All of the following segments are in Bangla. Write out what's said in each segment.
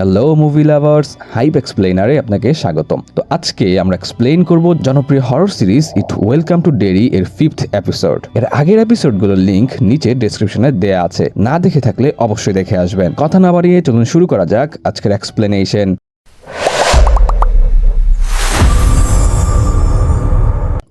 হ্যালো মুভি লাভার্স হাইপ এক্সপ্লেনারে আপনাকে স্বাগতম। তো আজকে আমরা এক্সপ্লেন করব জনপ্রিয় horror series It Welcome to Derry এর ফিফথ এপিসোড এর আগের এপিসোড এপিসোডগুলোর লিঙ্ক নিচে ডেসক্রিপশনে দেয়া আছে। না দেখে থাকলে অবশ্যই দেখে আসবেন। কথা না বাড়িয়ে চলুন শুরু করা যাক আজকের এক্সপ্লেনেশন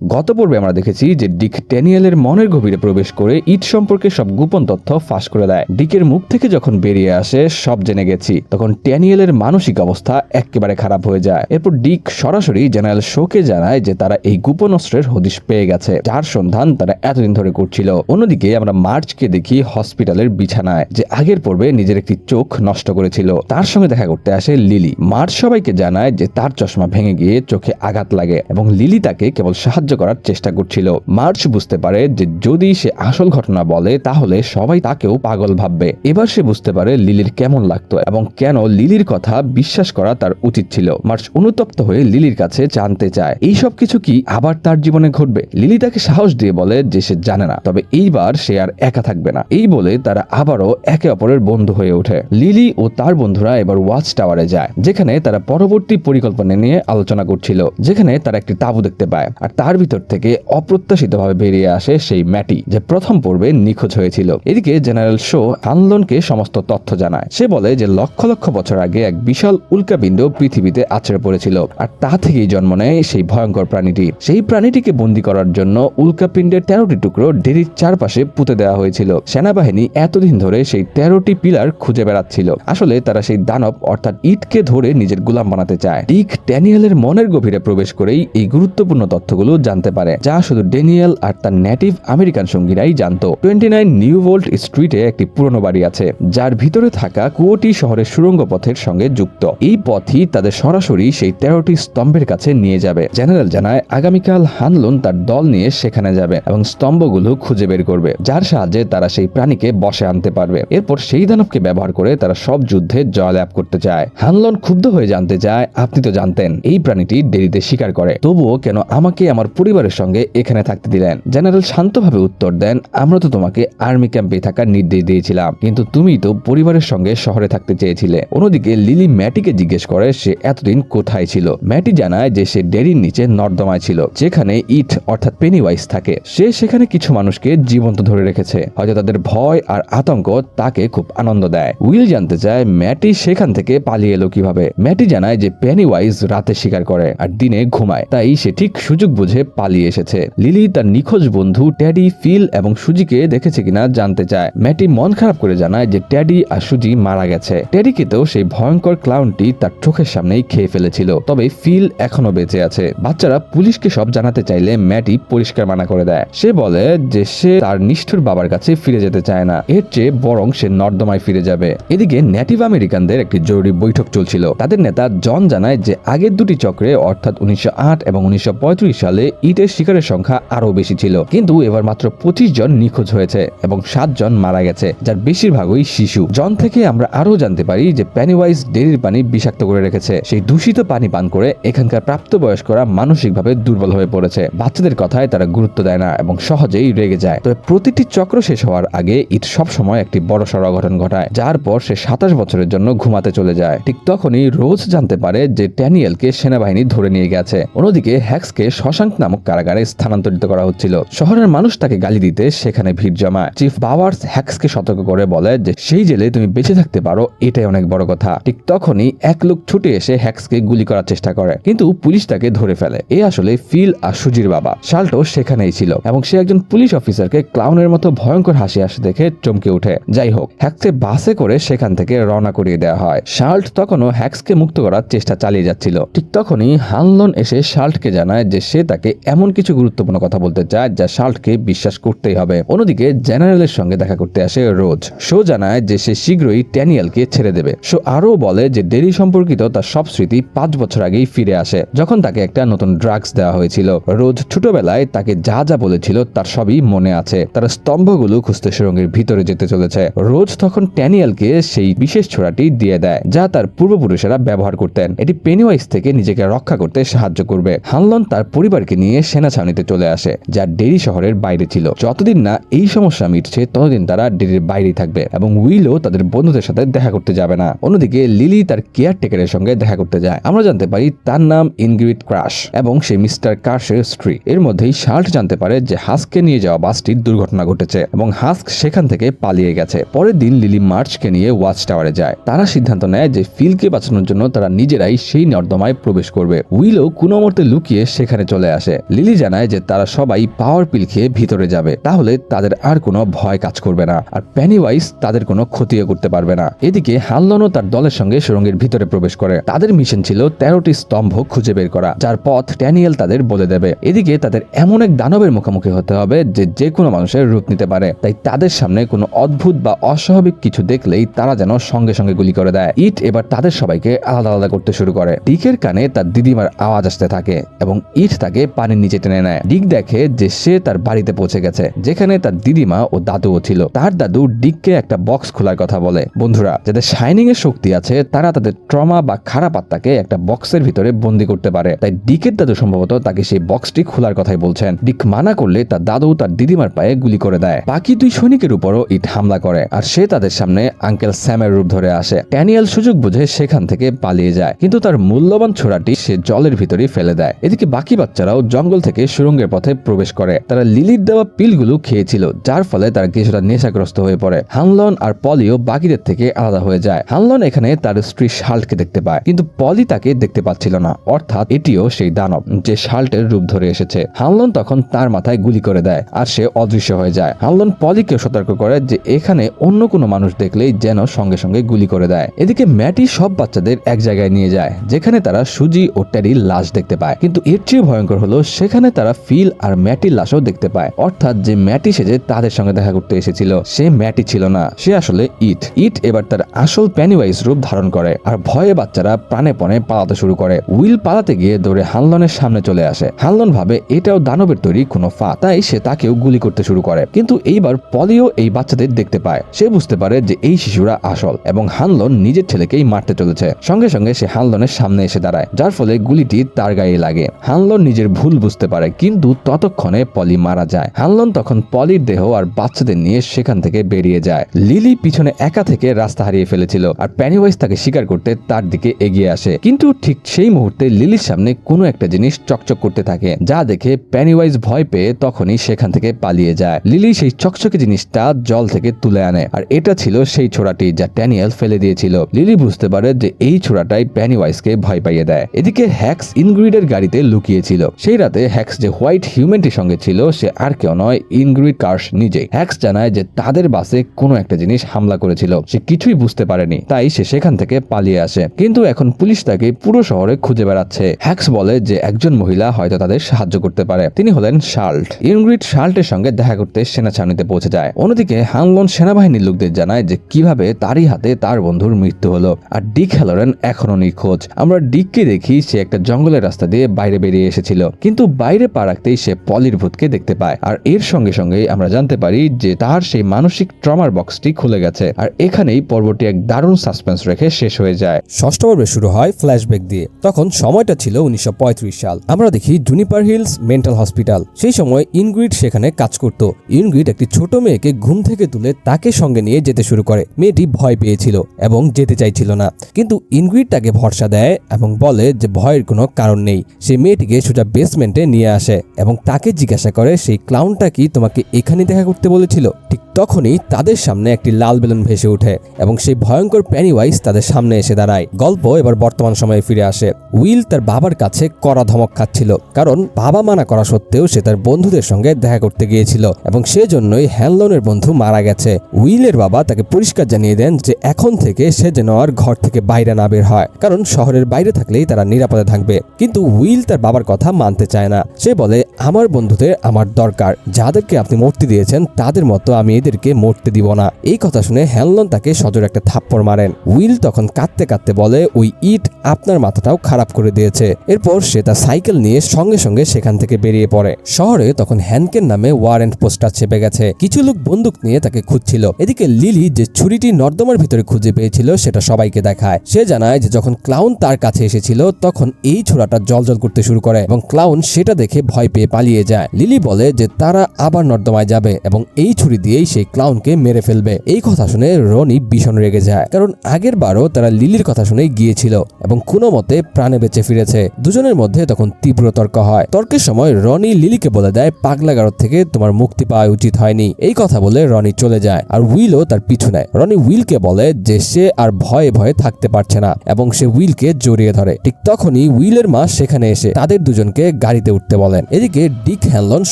গত পর্বে আমরা দেখেছি যে ডিক ড্যানিয়েলের মনের গভীরে প্রবেশ করে ইট সম্পর্কে সব গোপন তথ্য ফাঁস করে দেয়। ডিকের মুখ থেকে যখন বেরিয়ে আসে, সব জেনে গেছি। তখন ড্যানিয়েলের মানসিক অবস্থা একেবারে খারাপ হয়ে যায়। এরপর ডিক সরাসরি জেনারেল শোকে জানায় যে তারা এই গোপন অস্ত্রের হদিশ পেয়ে গেছে। যার সন্ধান তারা এতদিন ধরে করছিল। অন্যদিকে আমরা মার্চকে দেখি হসপিটালের বিছানায়, যে আগের পর্বে নিজের একটি চোখ নষ্ট করেছিল। তার সঙ্গে দেখা করতে আসে লিলি। মার্চ সবাইকে জানায় যে তার চশমা ভেঙে গিয়ে চোখে আঘাত লাগে, এবং লিলি তাকে কেবল সাহায্য করার চেষ্টা করছিল। মার্চ বুঝতে পারে যে যদি সে আসল ঘটনা বলে, তাহলে সবাই তাকেও পাগল ভাববে। এবার সে বুঝতে পারে লিলির কেমন লাগতো এবং কেন লিলির কথা বিশ্বাস করা তার উচিত ছিল। মার্চ অনুতপ্ত হয়ে লিলির কাছে জানতে চায়, এই সব কিছু কি আবার তার জীবনে ঘটবে? লিলি তাকে সাহস দিয়ে বলে যে সে জানে না, তবে এইবার সে আর একা থাকবে না। এই বলে তারা আবারও একে অপরের বন্ধু হয়ে ওঠে। লিলি ও তার বন্ধুরা এবার ওয়াচ টাওয়ারে যায়, যেখানে তারা পরবর্তী পরিকল্পনা নিয়ে আলোচনা করছিল, যেখানে তারা একটি তাঁবু দেখতে পায়। আর তার ভিতর থেকে অপ্রত্যাশিতভাবে বেরিয়ে আসে সেই ম্যাটি, যে প্রথম পর্বে নিখোঁজ হয়েছিল। এদিকে জেনারেল শো আনলনকে সমস্ত তথ্য জানায়। সে বলে যে লক্ষ লক্ষ বছর আগে এক বিশাল উল্কাপিণ্ড পৃথিবীতে আছড়ে পড়েছিল, আর তা থেকেই জন্ম নেয় সেই ভয়ঙ্কর প্রাণীটি। সেই প্রাণীটিকে বন্দী করার জন্য উল্কাপিণ্ডের তেরোটি টুকরো ডেরির চারপাশে পুঁতে দেওয়া হয়েছিল। সেনাবাহিনী এতদিন ধরে সেই তেরোটি পিলার খুঁজে বেড়াচ্ছিল। আসলে তারা সেই দানব, অর্থাৎ ইটকে ধরে নিজের গোলাম বানাতে চায়। ডিক ড্যানিয়েলের মনের গভীরে প্রবেশ করেই এই গুরুত্বপূর্ণ তথ্যগুলো জানতে পারে, যা শুধু ড্যানিয়েল আর তার নেটিভ আমেরিকান সঙ্গীরাই জানতো। টোয়েন্টি নাইন নিউ ভোল্ট স্ট্রিটে একটি পুরনো বাড়ি আছে, যার ভিতরে থাকা কুয়োটি শহরের সুড়ঙ্গ পথের সঙ্গে যুক্ত। এই পথই তাদের সরাসরি সেই তেরোটি স্তম্ভের কাছে নিয়ে যাবে। জেনারেল জানায়, আগামীকাল হানলুন তার দল নিয়ে সেখানে যাবে এবং স্তম্ভগুলো খুঁজে বের করবে, যার সাহায্যে তারা সেই প্রাণীকে বসে আনতে পারবে। এরপর সেই দানবকে ব্যবহার করে তারা সব যুদ্ধে জয়লাভ করতে চায়। হানলন ক্ষুব্ধ হয়ে জানতে চায়, আপনি তো জানতেন, এই প্রাণীটি দেরিতে শিকার করে। তবুও কেন আমাকে আমার পরিবারের সঙ্গে এখানে থাকতে দিলেন। জেনারেল শান্তভাবে উত্তর দেন, আমরা তো তোমাকে আর্মি ক্যাম্পে থাকার নির্দেশ দিয়েছিলাম, কিন্তু তুমি তো পরিবারের সঙ্গে শহরে থাকতে চেয়েছিলে। অন্যদিকে লিলি ম্যাটিকে জিজ্ঞেস করে, সে এতদিন কোথায় ছিল? ম্যাটি জানায় যে সে ডেরির নিচে নর্দমায় ছিল, যেখানে ইট, অর্থাৎ পেনিওয়াইস থাকে। সে সেখানে কিছু মানুষকে জীবন্ত ধরে রেখেছে। হয়তো তাদের ভয় আর আতঙ্ক তাকে খুব আনন্দ দেয়। উইল জানতে চায়, ম্যাটি সেখান থেকে পালিয়ে এলো কীভাবে? ম্যাটি জানায় যে পেনিওয়াইজ রাতে শিকার করে আর দিনে ঘুমায়, তাই সে ঠিক সুযোগ বুঝে পালিয়ে এসেছে। লিলি তার নিখোঁজ বন্ধু ট্যাডি, ফিল এবং সুজিকে দেখেছে কিনা জানতে চায়। ম্যাটি মন খারাপ করে জানায় যে ট্যাডি আর সুজি মারা গেছে। ট্যাডিকে তো সেই ভয়ঙ্কর ক্লাউনটি তার চোখের সামনেই খেয়ে ফেলেছিল। তবে ফিল এখনও বেঁচে আছে। বাচ্চারা পুলিশকে সব জানাতে চাইলে ম্যাটি পরিষ্কার মানা করে দেয়। সে বলে যে সে তার নিষ্ঠুর বাবার কাছে ফিরে যেতে চায় না। এর চেয়ে বরং সে নর্দমায় ফিরে যাবে। এদিকে নেটিভ আমেরিকানদের একটি জরুরি বৈঠক চলছিল। তাদের নেতা জন জানায় যে আগের দুটি চক্রে, অর্থাৎ উনিশশো আট এবং উনিশশো পঁয়ত্রিশ সালে ইটের শিকারের সংখ্যা আরও বেশি ছিল। কিন্তু এবার মাত্র পঁচিশ জন নিখোঁজ হয়েছে এবং সাত জন মারা গেছে, যার বেশিরভাগই শিশু। জন থেকে আমরা আরও জানতে পারি যে প্যানিওয়াইজ ডেরির পানি বিষাক্ত করে রেখেছে। সেই দূষিত পানি পান করে এখানকার প্রাপ্তবয়স্করা মানসিকভাবে দুর্বল হয়ে পড়েছে। বাচ্চাদের কথায় তারা গুরুত্ব দেয় না এবং সহজেই রেগে যায়। তবে প্রতিটি চক্র শেষ হওয়ার আগে ইট সব সময় একটি বড় সড় অঘটন ঘটায়, যার পর সে সাতাশ বছরের জন্য ঘুমাতে চলে যায়। ঠিক তখনই রোজ জানতে পারে যে ট্যানিয়েলকে সেনাবাহিনী ধরে নিয়ে গেছে। অন্যদিকে হ্যাক্সকে শশাঙ্ক নামক কারাগারে স্থানান্তরিত করা হচ্ছিল। শহরের মানুষ তাকে গালি দিতে সেখানে ভিড় জমায়। চিফ বাওয়ার্স হ্যাক্সকে সতর্ক করে বলে যে, সেই জেলে তুমি বেঁচে থাকতে পারো, এটাই অনেক বড় কথা। ঠিক তখনই এক লোক ছুটে এসে হ্যাক্সকে গুলি করার চেষ্টা করে। কিন্তু পুলিশ তাকে ধরে ফেলে। এ আসলে ফিল আর সুজির বাবা। শাল্টো সেখানেই ছিল এবং সে একজন পুলিশ অফিসারকে ক্লাউনের মতো ভয়ঙ্কর হাসি আসে দেখে চমকে উঠে যাই হোক হ্যাক্সে বাসে করে সেখান থেকে রওনা করিয়ে দেওয়া হয়। শাল্ট তখনও হ্যাক্সকে মুক্ত করার চেষ্টা চালিয়ে যাচ্ছিল। ঠিক তখনই হানলন এসে শাল্টকে জানায় যে, সে তাকে এমন কিছু গুরুত্বপূর্ণ কথা বলতে চায় যা শাল্টকে বিশ্বাস করতেই হবে। অন্যদিকে, জেনারেলের সঙ্গে দেখা করতে আসে রোজ। শো জানায় যে সে শীঘ্রই ট্যানিয়ালকে ছেড়ে দেবে। শো আরও বলে যে ডেরি সম্পর্কিত তার সব স্মৃতি পাঁচ বছর আগেই ফিরে আসে, যখন তাকে একটা নতুন ড্রাগস দেওয়া হয়েছিল। রোজ ছোটবেলায় তাকে যা যা বলেছিল তার সবই মনে আছে। তার স্তম্ভগুলো খুঁজতে সুরঙ্গের ভিতরে যেতে চলেছে। রোজ তখন ট্যানিয়ালকে সেই বিশেষ ছোড়াটি দিয়ে দেয়, যা তার পূর্বপুরুষেরা ব্যবহার করতেন। এটি পেনিওয়াইস থেকে নিজেকে রক্ষা করতে সাহায্য করবে। হানলন তার পরিবারকে নিয়ে সেনা ছাউনিতে চলে আসে, যা ডেরি শহরের বাইরে ছিল। যতদিন না এই সমস্যা মিটছে, ততদিন তারা ডেরির বাইরেই থাকবে এবং উইলও তাদের বন্ধুদের সাথে দেখা করতে যাবে না। অন্যদিকে লিলি তার কেয়ারটেকারের সঙ্গে দেখা করতে যায়। আমরা জানতে পারি তার নাম ইনগ্রিড ক্রাশ এবং সে মিস্টার ক্রাশের স্ত্রী। এর মধ্যেই শার্ট জানতে পারে যে হাসকে নিয়ে যাওয়া বাসটির দুর্ঘটনা ঘটেছে এবং হাস্ক সেখান থেকে পালিয়ে গেছে। পরের দিন লিলি মার্চকে নিয়ে ওয়াচ টাওয়ারে যায়। তারা সিদ্ধান্ত নেয় যে ফিলকে বাঁচানোর জন্য তারা নিজেরাই সেই নর্দমায় প্রবেশ করবে। উইলও কোনো মুহূর্তে লুকিয়ে সেখানে চলে আসে। লিলি জানায় যে তারা সবাই পাওয়ার পিল খেয়ে ভিতরে যাবে। তাহলে তাদের আর কোনো ভয় কাজ করবে না। আর প্যানিওয়াইজ তাদের কোনো ক্ষতিও করতে পারবে না। এদিকে হানলনও তার দলের সঙ্গে সুরঙ্গের ভিতরে প্রবেশ করে। তাদের মিশন ছিল তেরোটি স্তম্ভ খুঁজে বের করা। যার পথ ট্যানিয়েল তাদের বলে দেবে। এদিকে তাদের এমন এক দানবের মুখোমুখি হতে হবে যে যে কোনো মানুষের রূপ নিতে পারে। তাই তাদের সামনে কোনো অদ্ভুত বা অস্বাভাবিক কিছু দেখলেই তারা যেন সঙ্গে সঙ্গে গুলি করে দেয়। ইট এবার তাদের সবাইকে আলাদা আলাদা করতে শুরু করে। ডিকের কানে তার দিদিমার আওয়াজ আসতে থাকে এবং ইট তাকে পানির নিচে টেনে নেয়। ডিক দেখে যে সে তার বাড়িতে পৌঁছে গেছে, যেখানে তার দিদিমা ও দাদুও ছিল। তার দাদু ডিককে একটা বক্স খোলার কথা বলে। বন্ধুরা, যাদের শাইনিং এর শক্তি আছে, তারা তাদের ট্রমা বা খারাপ আত্মাকে একটা বক্সের ভিতরে বন্দি করতে পারে। তাই ডিকের দাদু সম্ভবত তাকে সেই বক্সটি খোলার কথাই বলছেন। ডিক মানা করলে তার দাদু তার দিদিমার পায়ে গুলি করে দেয়। বাকি দুই সৈনিকের উপরও ইট হামলা করে, আর সে তাদের সামনে আঙ্কেল স্যামের রূপ ধরে আসে। ট্যানিয়াল সুযোগ বুঝে সেখান থেকে পালিয়ে যায়, কিন্তু তার মূল্যবান ছোড়াটি সে জলের ভিতরে ফেলে দেয়। এদিকে বাকি বাচ্চারাও জঙ্গল থেকে সুরঙ্গের পথে প্রবেশ করে। তারা লিলির দেওয়া পিলগুলো খেয়েছিল, যার ফলে তারা কিছুটা নেশাগ্রস্ত হয়ে পড়ে। হানলন আর পলিও বাকিদের থেকে আলাদা হয়ে যায়। হানলন এখানে তার স্ত্রী শাল্টকে দেখতে পায়, কিন্তু পলি তাকে দেখতে পাচ্ছিল না। অর্থাৎ এটিও সেই দানব, যে শাল্টের রূপ ধরে এসেছে। হানলন তখন তার মাথায় গুলি করে দেয়, আর সে অদৃশ্য হয়ে যায়। হানলন পলিকে সতর্ক করে যে এখানে অন্য কোনো মানুষ দেখলেই যেন সঙ্গে সঙ্গে গুলি করে দেয়। এদিকে ম্যাটি সব বাচ্চাদের এক জায়গায় নিয়ে যায়, যেখানে তারা সুজি ও ট্যারির লাশ দেখতে পায়। কিন্তু এর চেয়ে ভয়ঙ্কর হলো সেখানে তারা ফিল আর ম্যাটির লাশও দেখতে পায়। অর্থাৎ যে ম্যাটি সেজে তাদের সঙ্গে দেখা করতে এসেছিল, সে ম্যাটি ছিল না, সে আসলে ইট। ইট এবার তার আসল প্যানিওয়াইজ রূপ ধারণ করে আর ভয়ে বাচ্চারা প্রাণে পণে পালাতে শুরু করে। উইল পালাতে গিয়ে দৌড়ে হানলনের সামনে চলে আসে। হানলন ভাবে, এটাও দানবের তৈরি কোনো ফা। তাই সে তাকেও গুলি করতে শুরু করে। কিন্তু এইবার পলিও এই বাচ্চাদের দেখতে পায়। সে বুঝতে পারে যে এই শিশুরা আসল এবং হানলন নিজের ছেলেকেই মারতে চলেছে। সঙ্গে সঙ্গে সে হানলনের সামনে এসে দাঁড়ায়, যার ফলে গুলিটি তার গায়ে লাগে। হানলন নিজের ভুল বুঝতে পারে, কিন্তু ততক্ষণে পলি মারা যায়। হানলন তখন পলির দেহ আর বাচ্চাদের নিয়ে সেখান থেকে বেরিয়ে যায়। লিলি পিছনে একা থেকে রাস্তা হারিয়ে ফেলেছিল, আর প্যানিওয়াইজ তাকে শিকার করতে তার দিকে এগিয়ে আসে। কিন্তু ঠিক সেই মুহূর্তে লিলির সামনে কোনো একটা জিনিস চকচক করতে থাকে, যা দেখে প্যানিওয়াইজ ভয় পেয়ে তখনই সেখান থেকে পালিয়ে যায়। লিলি সেই চকচকে জিনিসটা জল থেকে তুলে আনে, আর এটা ছিল সেই ছোড়াটি যা ট্যানিয়েল ফেলে দিয়েছিল। লিলি বুঝতে পারে যে এই ছোড়াটাই প্যানিওয়াইজকে ভয় পাইয়ে দেয়। এদিকে হ্যাক্স ইনগ্রিডের গাড়িতে লুকিয়েছিল। সেই রাতে হ্যাক্স যে হোয়াইট হিউম্যানটির সঙ্গে ছিল, সে আর কেউ নয়, ইনগ্রিড কার্স নিজেই হ্যাক্স জানায় যে তাদের বাসে কোনো একটা জিনিস হামলা করেছিল। সে কিছুই বুঝতে পারেনি, তাই সে সেখান থেকে পালিয়ে আসে। কিন্তু এখন পুলিশ তাকে পুরো শহরে খুঁজে বেড়াচ্ছে। হ্যাক্স বলে যে একজন মহিলা হয়তো তাদের সাহায্য করতে পারে। তিনি হলেন শাল্ট ইনগ্রিড শাল্টের সঙ্গে দেখা করতে সেনা ছাউনিতে পৌঁছে যায়। অন্যদিকে হানলন সেনাবাহিনীর লোকদের জানায় যে কীভাবে তারই হাতে তার বন্ধুর মৃত্যু হলো। আর ডিক হ্যালোরেন এখনও নিখোঁজ। আমরা ডিককে দেখি সে একটা জঙ্গলের রাস্তা দিয়ে বাইরে বেরিয়ে এসেছিল। কিন্তু বাইরে পা রাখতেই সে পলির ভূতকে দেখতে পায়। আর এর সঙ্গে সঙ্গে আমরা জানতে পারি যে তার সেই মানসিক ট্রমার বক্সটি খুলে গেছে। আর এখানেই পর্বটি এক দারুণ সাসপেন্স রেখে শেষ হয়ে যায়। ষষ্ঠ পর্বে শুরু হয় ফ্ল্যাশব্যাক দিয়ে। তখন সময়টা ছিল উনিশশো সাল। আমরা দেখি জুনিপার হিলস মেন্টাল হসপিটাল। সেই সময় ইনগ্রিড সেখানে কাজ করত। ইনগ্রিড একটি ছোট মেয়েকে ঘুম থেকে তুলে তাকে সঙ্গে নিয়ে যেতে শুরু করে। মেয়েটি ভয় পেয়েছিল এবং যেতে চাইছিল না। কিন্তু ইনগ্রিড তাকে ভরসা দেয় এবং বলে যে ভয়ের কোনো কারণ নেই। সে মেয়েটিকে সোজা বেসমেন্টে নিয়ে আসে এবং তাকে জিজ্ঞাসা করে সেই ক্লাউনটা কি তোমাকে এখানে দেখা করতে বলেছিল? ঠিক তখনই তাদের সামনে একটি লাল বেলুন ভেসে ওঠে এবং সেই ভয়ঙ্কর প্যানিওয়াইজ তাদের সামনে এসে দাঁড়ায়। গল্প এবার বর্তমান সময়ে ফিরে আসে। উইল তার বাবার কাছে কড়া ধমক খাচ্ছিল, কারণ বাবা মানা করা সত্ত্বেও সে তার বন্ধুদের সঙ্গে দেখা করতে গিয়েছিল এবং সেজন্যই হ্যানলনের বন্ধু মারা গেছে। উইলের বাবা তাকে পরিষ্কার জানিয়ে দেন যে এখন থেকে সে যেন আর ঘর থেকে বাইরে না বের হয়, কারণ শহরের বাইরে থাকলেই তারা নিরাপদে থাকবে। কিন্তু উইল তার বাবার কথা মানতে চায় না। সে বলে, আমার বন্ধুদের আমার দরকার। যাদেরকে আপনি মূর্তি দিয়েছেন, তাদের মতো আমি এদেরকে মরতে দিব না। এই কথা শুনে হ্যানলন তাকে সজোর একটা থাপ্পড় মারেন। উইল তখন কাঁদতে কাঁদতে বলে, ওই ইট আপনার মাথাটাও খারাপ করে দিয়েছে। এরপর সে তার সাইকেল নিয়ে সঙ্গে সঙ্গে সেখান থেকে বেরিয়ে পড়ে। শহরে তখন হ্যানকের নামে ওয়ারেন্ট পোস্টার চেপে গেছে। কিছু লোক বন্দুক নিয়ে তাকে খুঁজছিল। এদিকে লিলি যে ছুরিটি নর্দমার ভিতরে খুঁজে পেয়েছিল, সেটা সবাইকে দেখায়। সে জানায় যে যখন ক্লাউন তার কাছে এসেছিল, তখন এই ছোড়াটা জল করতে শুরু করে এবং ক্লাউন ক্লাউন সেটা দেখে ভয় পেয়ে পালিয়ে যায়। লিলি বলে যে তারা আবার নর্দমায় যাবে এবং এই ছুরি দিয়েই সেই ক্লাউনকে মেরে ফেলবে। এই কথা শুনে রনি ভীষণ রেগে যায়, কারণ আগের বারও তারা লিলির কথা শুনে গিয়েছিল এবং কোনো মতে প্রাণে বেঁচে ফিরেছে। দুজনের মধ্যে তখন তীব্র তর্ক হয়। তর্কের সময় রনি লিলিকে বলে দেয় পাগলাগারদ থেকে তোমার মুক্তি পাওয়া উচিত হয়নি। এই কথা বলে রনি চলে যায় আর উইলও তার পিছু নেয়। রনি উইলকে বলে যে সে আর ভয়ে ভয়ে থাকতে পারছে না এবং সে উইলকে জড়িয়ে ধরে। ঠিক তখনই উইলের মা সেখানে এসে তাদের দুজনকে গাড়িতে উঠতে বলেন। এদিকে ডিক হ্যানলন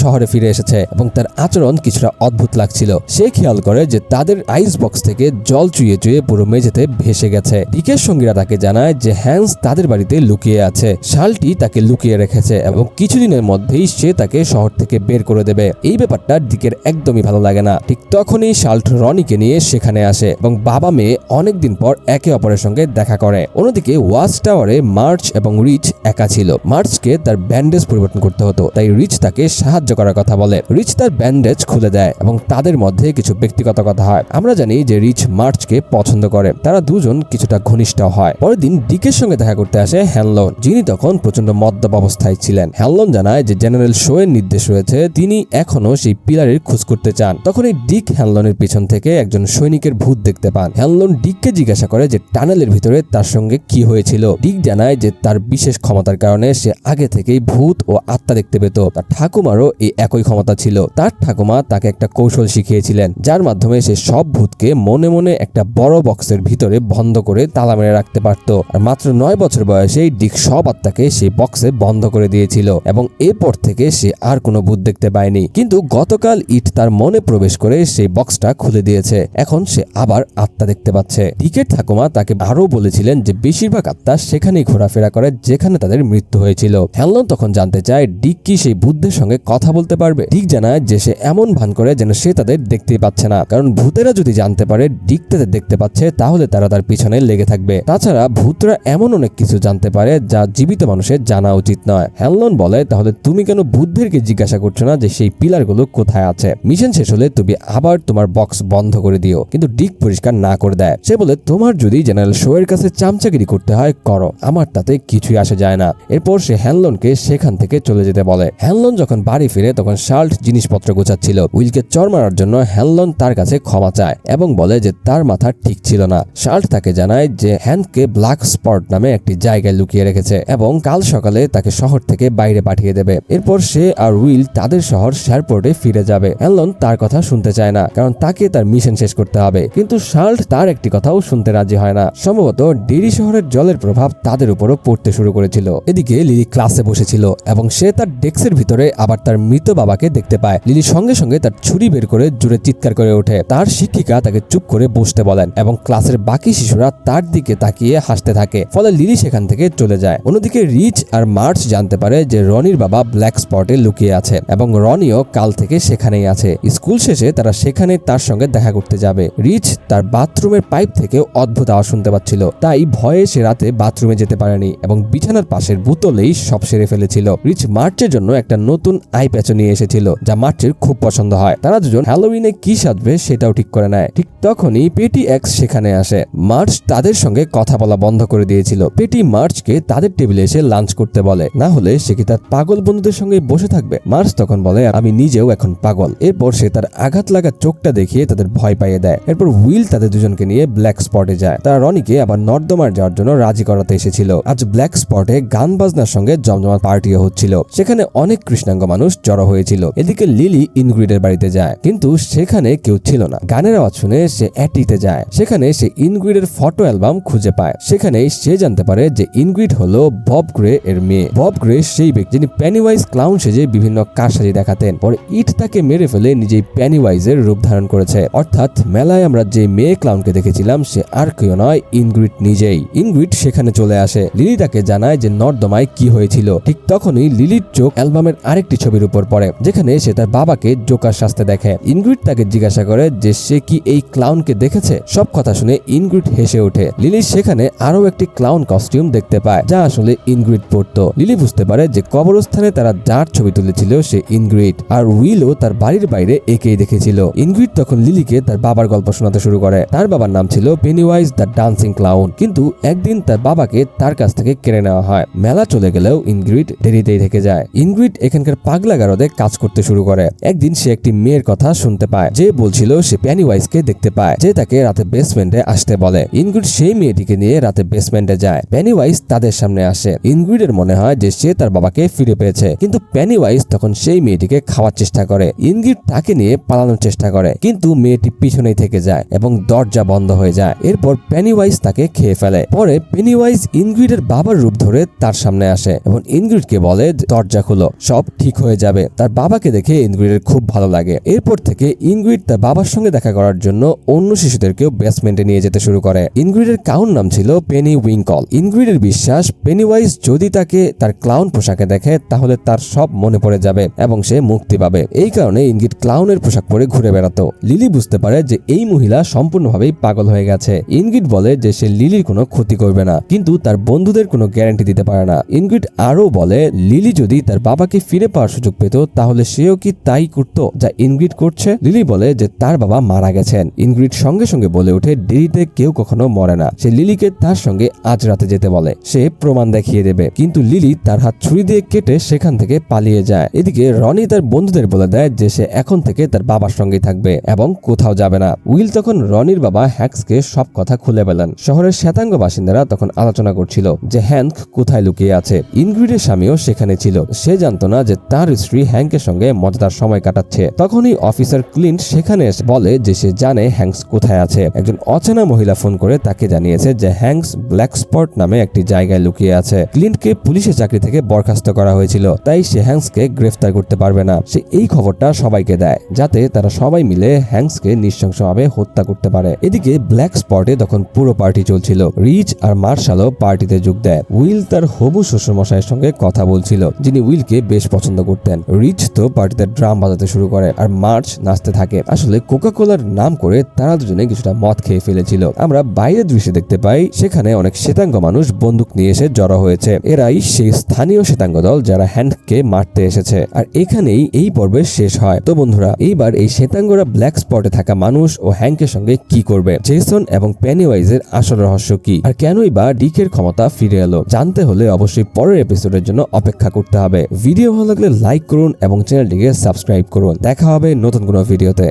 শহরে ফিরে এসেছে এবং তার আচরণ কিছুটা অদ্ভুত লাগছিল। সে খেয়াল করে যে তাদের আইস বক্স থেকে জল চুইয়ে চুইয়ে পুরো মেঝেতে ভেসে গেছে। ডিকের সঙ্গীরা তাকে জানায় যে হ্যান্স তাদের বাড়িতে লুকিয়ে আছে। শালটি তাকে লুকিয়ে রেখেছে এবং কিছুদিনের মধ্যেই সে তাকে শহর থেকে বের করে দেবে। এই ব্যাপারটা ডিকের একদমই ভালো লাগে না। ঠিক তখনই শাল্ট রনিকে নিয়ে সেখানে আসে এবং বাবা মেয়ে অনেকদিন পর একে অপরের সঙ্গে দেখা করে। অন্যদিকে ওয়াচ টাওয়ারে মার্চ এবং রিচ একা ছিল। মার্চকে তার ব্যান্ডেজ পরিবর্তন করতে হতো। তাই রিচ তাকে সাহায্য করার কথা বলে। রিচ তার ব্যান্ডেজ খুলে দেয় এবং তাদের মধ্যে কিছু ব্যক্তিগত কথা হয়। আমরা জানি যে রিচ মার্চকে পছন্দ করে। তারা দুজন কিছুটা ঘনিষ্ঠ হয়। পরের দিন ডিকের সঙ্গে দেখা করতে আসে হ্যানলন। যিনি তখন প্রচণ্ড মদ্যপ অবস্থায় ছিলেন। হ্যানলন জানায় যে জেনারেল শো এর নির্দেশ রয়েছে, তিনি এখনও সেই পিলারের খোঁজ করতে চান। তখন এই ডিক হ্যানলনের পিছন থেকে একজন সৈনিকের ভূত দেখতে পান। হ্যানলন ডিককে জিজ্ঞাসা করে যে টানেলের ভিতরে তার সঙ্গে কি হয়েছিল? ডিক জানায় যে তার বিশেষ ক্ষমতার কারণে সে আগে থেকেই ভূত ও আত্মা দেখতে পেত। তার ঠাকুমারও এই একই ক্ষমতা ছিল। তার ঠাকুমা তাকে একটা কৌশল শিখিয়েছিলেন, যার মাধ্যমে সে সব ভূতকে মনে মনে একটা বড় বক্সের ভিতরে বন্ধ করে তালা মেরে রাখতে পারত। আর মাত্র নয় বছর বয়সেই ডিক সব আত্মাকে সেই বক্সে বন্ধ করে দিয়েছিল এবং এরপর থেকে সে আর কোনো ভূত দেখতে পায়নি। কিন্তু গতকাল ইট তার মনে প্রবেশ করে সেই বক্সটা খুলে দিয়েছে। এখন সে আবার আত্মা দেখতে পাচ্ছে। ডিকের ঠাকুমা তাকে আরও বলেছিলেন যে, বেশিরভাগ আত্মা সেখানেই ঘোরাফেরা করে যেখানে তাদের মৃত্যু হয়েছিল। হ্যানলন তখন জানতে চায়, ডিক কি সেই বুদ্ধের সঙ্গে কথা বলতে পারবে? ডিক জানায় যে সে এমন ভান করে যেন সে তাদের দেখতেই পাচ্ছে না। কারণ ভূতেরা যদি জানতে পারে, ডিক তাদের দেখতে পাচ্ছে, তাহলে তারা তার পিছনে লেগে থাকবে। তাছাড়া ভূতরা এমন অনেক কিছু জানতে পারে যা জীবিত মানুষের জানা উচিত নয়। হ্যানলন বলে, তাহলে তুমি কেন বুদ্ধেরকে জিজ্ঞাসা করছ না যে সেই পিলারগুলো কোথায় আছে? মিশন শেষ হলে তুমি আবার তোমার বক্স বন্ধ করে দিও। কিন্তু ডিক পরিষ্কার না করে দেয়। সে বলে, তোমার যদি জেনারেল শো এর কাছে চামচাগিরি করতে হয়, করো। আমার তাতে কিছুই আসে যায় না। এরপর সে হ্যানলনকে সেখান থেকে চলে যেতে বলে। হ্যানলন যখন বাড়ি ফিরে, তখন শাল্ট জিনিসপত্র গোছাচ্ছিল। উইলকে চর মারার জন্য হ্যানলন তার কাছে ক্ষমা চায় এবং বলে যে তার মাথা ঠিক ছিল না। শাল্ট তাকে জানায় যে হ্যান্ডকে ব্ল্যাক স্পট নামে একটি জায়গায় লুকিয়ে রেখেছে এবং কাল সকালে তাকে শহর থেকে বাইরে পাঠিয়ে দেবে। এরপর সে আর উইল তাদের শহর শেয়ারপোর্টে ফিরে যাবে। হ্যানলন তার কথা শুনতে চায় না, কারণ তাকে তার মিশন শেষ করতে হবে। কিন্তু শাল্ট তার একটি কথাও শুনতে রাজি হয় না। সম্ভবত ডেরি শহরের জলের প্রভাব তাদের উপরও পড়তে শুরু করেছিল। এদিকে লিলি ক্লাসে বসেছিল। এবং সে তার ডেস্কের ভিতরে আবার তার মৃত বাবাকে দেখতে পায়। লিলি সঙ্গে সঙ্গে তার ছুরি বের করে জুড়ে চিৎকার করে ওঠে। তার শিক্ষিকা তাকে চুপ করে বসতে বলেন এবং ক্লাসের বাকি শিশুরা তার দিকে তাকিয়ে হাসতে থাকে। ফলে লিলি সেখান থেকে চলে যায়। অন্যদিকে রিচ আর মার্চ জানতে পারে যে রনির বাবা ব্ল্যাক স্পটে লুকিয়ে আছে এবং রনিও কাল থেকে সেখানেই আছে। স্কুল শেষে তারা সেখানে তার সঙ্গে দেখা করতে যাবে। রিচ তার বাথরুমের পাইপ থেকে অদ্ভুত আওয়াজ শুনতে পাচ্ছিল। তাই ভয়ে সে রাতে বাথরুমে যেতে পারেনি এবং বিছানার পাশের বোতলেই সব সেরে ফেলেছিল। রিচ মার্চের জন্য একটা নতুন আই প্যাচও নিয়ে এসেছিল, যা মার্চের খুব পছন্দ হয়। তারা দুজন হ্যালোউইনে কি সাজবে সেটাও ঠিক করে নেয়। ঠিক তখনই পেটি এক্স সেখানে আসে। মার্চ তাদের সঙ্গে কথা বলা বন্ধ করে দিয়েছিল। পেটি মার্চকে তাদের টেবিলে এসে লাঞ্চ করতে বলে। না হলে সে কি তার পাগল বন্ধুদের সঙ্গে বসে থাকবে? মার্চ তখন বলে, আমি নিজেও এখন পাগল। এরপর সে তার আঘাত লাগা চোখটা দেখিয়ে তাদের ভয় পাইয়ে দেয়। এরপর উইল তাদের দুজনকে নিয়ে ব্ল্যাক স্পটে যায়। তারা রনিকে আবার নর্দমার যাওয়ার জন্য রাজি করাতে এসেছিল। আজ ব্ল্যাক স্পটে গান বাজনার সঙ্গে জমজমাট পার্টিও হচ্ছিল। সেখানে অনেক কৃষ্ণাঙ্গ মানুষ জড়ো হয়েছিল। এদিকে লিলি ইনগ্রিডের বাড়িতে যায়, কিন্তু সেখানে কেউ ছিল না। গানের আওয়াজ শুনে সে অ্যাটিতে যায়। সেখানে সে ইনগ্রিডের ফটো অ্যালবাম খুঁজে পায়। সেখানেই সে জানতে পারে যে ইনগ্রিড হলো বব গ্রে এর মেয়ে। বব গ্রে সেই ব্যক্তি যিনি প্যানিওয়াইজ ক্লাউন সেজে বিভিন্ন কারসাজি দেখাতেন। পরে ইট তাকে মেরে ফেলে নিজেই প্যানিওয়াইজের রূপ ধারণ করেছে। অর্থাৎ মেলায় আমরা যে মেয়ে ক্লাউনকে দেখেছিলাম, সে আর কেউ নয়, ইনগ্রিড নিজেই। ইনগ্রিড সেখানে চলে আসে। লিলি তাকে জানায় যে নর্দমায় কি হয়েছিল। ঠিক তখনই লিলির চোখ অ্যালবামের আরেকটি ছবির উপর পড়ে, যেখানে সে তার বাবাকে জোকার শাস্তে দেখে। ইনগ্রিড তাকে জিজ্ঞাসা করে যে সে কি এই ক্লাউনকে দেখেছে? সব কথা শুনে ইনগ্রিড হেসে ওঠে। লিলি সেখানে আরও একটি ক্লাউন কস্টিউম দেখতে পায়, যা আসলে ইনগ্রিড পড়তো। লিলি বুঝতে পারে যে কবরস্থানে তারা যার ছবি তুলেছিল সে ইনগ্রিড, আর উইলও তার বাড়ির বাইরে একেই দেখেছিল। ইনগ্রিড তখন লিলিকে তার বাবার গল্প শোনাতে শুরু করে। তার বাবার নাম ছিল পেনিওয়াইজ দ্য ডান্সিং ক্লাউন কিন্তু একদিন তার বাবাকে তার কাছ থেকে কেড়ে নেওয়া হয়। মেলা চলে গেলেও ইনগ্রিড দেরিতেই থেকে যায়। ইনগ্রিড এখানকার পাগলা গারদে কাজ করতে শুরু করে। একদিন সে একটি মেয়ের কথা শুনতে পায়। যে বলছিল সে প্যানিওয়াইজকে দেখতে পায়। যে তাকে রাতে বেসমেন্টে আসতে বলে। ইনগ্রিড সেই মেয়েটিকে নিয়ে রাতে বেসমেন্টে যায়। প্যানিওয়াইজ তাদের সামনে আসে। ইনগ্রিডের মনে হয় যে সে তার বাবাকে ফিরে পেয়েছে। কিন্তু প্যানিওয়াইজ তখন সেই মেয়েটিকে খাওয়ার চেষ্টা করে। ইনগ্রিড তাকে নিয়ে পালানোর চেষ্টা করে। কিন্তু মেয়েটি পিছনেই থেকে যায় এবং দরজা বন্ধ হয়ে যায়। এরপর পেনিওয়াইজ তাকে খেয়ে ফেলে। পরে পেনিওয়াইজ ইনগ্রিডের বাবার রূপ ধরে তার সামনে আসে এবং ইনগ্রিডকে বলে, দরজা খুলো, সব ঠিক হয়ে যাবে। তার বাবাকে দেখে ইনগ্রিডের খুব ভালো লাগে। এরপর থেকে ইনগ্রিড তার বাবার সঙ্গে দেখা করার জন্য অন্য শিশুদেরকেও বেসমেন্টে নিয়ে যেতে শুরু করে। ইনগ্রিডের কাউন নাম ছিল পেনি উইঙ্কল। ইনগ্রিডের বিশ্বাস পেনিওয়াইজ যদি তাকে তার ক্লাউন পোশাকে দেখে, তাহলে তার সব মনে পড়ে যাবে এবং সে মুক্তি পাবে। এই কারণে ইনগ্রিড ক্লাউনের পোশাক পরে ঘুরে বেড়াতো। লিলি বুঝতে পারে যে এই মহিলা সম্পূর্ণভাবেই পাগল হয়ে গেছে। ইনগ্রিড বলে যে সে লিলির কোনো ক্ষতি করবে না, কিন্তু তার বন্ধুদের কোনো গ্যারান্টি দিতে পারে না। ইনগ্রিড আরও বলে লিলি যদি তার বাবাকে ফিরে পাওয়ার সুযোগ পেত, তাহলে সেও কি তাই করতো যা ইনগ্রিড করছে? লিলি বলে যে তার বাবা মারা গেছেন। ইনগ্রিড সঙ্গে সঙ্গে বলে ওঠে দেরিতে কেউ কখনো মরে না। সে লিলিকে তার সঙ্গে আজ রাতে যেতে বলে। সে প্রমাণ দেখিয়ে দেবে। কিন্তু লিলি তার হাত ছুরি দিয়ে কেটে সেখান থেকে পালিয়ে যায়। এদিকে রনি তার বন্ধুদের বলে দেয় যে সে এখন থেকে তার বাবার সঙ্গেই থাকবে এবং কোথাও যাবে না। উইল তখন রনির বাবা হ্যাক্সকে সব কথা খুলে বলেন। শহরের শ্বেতাঙ্গ বাসিন্দারা তখন আলোচনা করছিল যে হ্যাঙ্ক কোথায় লুকিয়ে আছে। ইনগ্রিডের স্বামীও সেখানে ছিল। সে জানতো না যে তার স্ত্রী হ্যাঙ্কের সঙ্গে মজাদার সময় কাটাচ্ছে। তখনই অফিসার ক্লিন্ট সেখানে এসে বলে যে সে জানে হ্যাঙ্কস কোথায় আছে। একজন অচেনা মহিলা ফোন করে তাকে জানিয়েছে যে হ্যাঙ্কস ব্ল্যাক স্পট নামে একটি জায়গায় লুকিয়ে আছে। ক্লিন্টকে পুলিশের চাকরি থেকে বরখাস্ত করা হয়েছিল। তাই সে হ্যাঙ্কসকে গ্রেফতার করতে পারবে না। সে এই খবরটা সবাইকে দেয়, যাতে তারা সবাই মিলে হ্যাঙ্কসকে নৃশংসভাবে হত্যা করতে পারে। এদিকে ব্ল্যাক স্পটে তখন পুরো পার্টি চলছিল। রিচ আর মার্শালও পার্টিতে যোগ দেয়। উইল তার হবু শ্বশুরমশাইয়ের সঙ্গে কথা বলছিল, যিনি উইলকে বেশ পছন্দ করতেন। রিচ তো পার্টিতে ড্রাম বাজাতে শুরু করে আর মার্চ নাচতে থাকে। আসলে কোকা কোলার নাম করে তারা দুজনে কিছুটা মদ খেয়ে ফেলেছিল। আমরা বাইরের দৃশ্যে দেখতে পাই, সেখানে অনেক শ্বেতাঙ্গ মানুষ বন্দুক নিয়ে এসে জড়ো হয়েছে। এরাই সেই স্থানীয় শ্বেতাঙ্গ দল যারা হ্যান্ডকে মারতে এসেছে। আর এখানেই এই পর্বের শেষ হয়। তো বন্ধুরা, এইবার এই শ্বেতাঙ্গরা ব্ল্যাক স্পটে থাকা মানুষ ও হ্যাঙ্কের সঙ্গে কি করবে? জেসন এবং প্যানিওয়াইজের আসল রহস্য কি? আর কেনই বা ডিকের ক্ষমতা ফিরে এলো? জানতে হলে অবশ্যই পরের এপিসোডের জন্য অপেক্ষা করতে হবে। ভিডিও ভালো লাগলে লাইক করুন এবং চ্যানেলটিকে সাবস্ক্রাইব করুন। দেখা হবে নতুন কোনো ভিডিওতে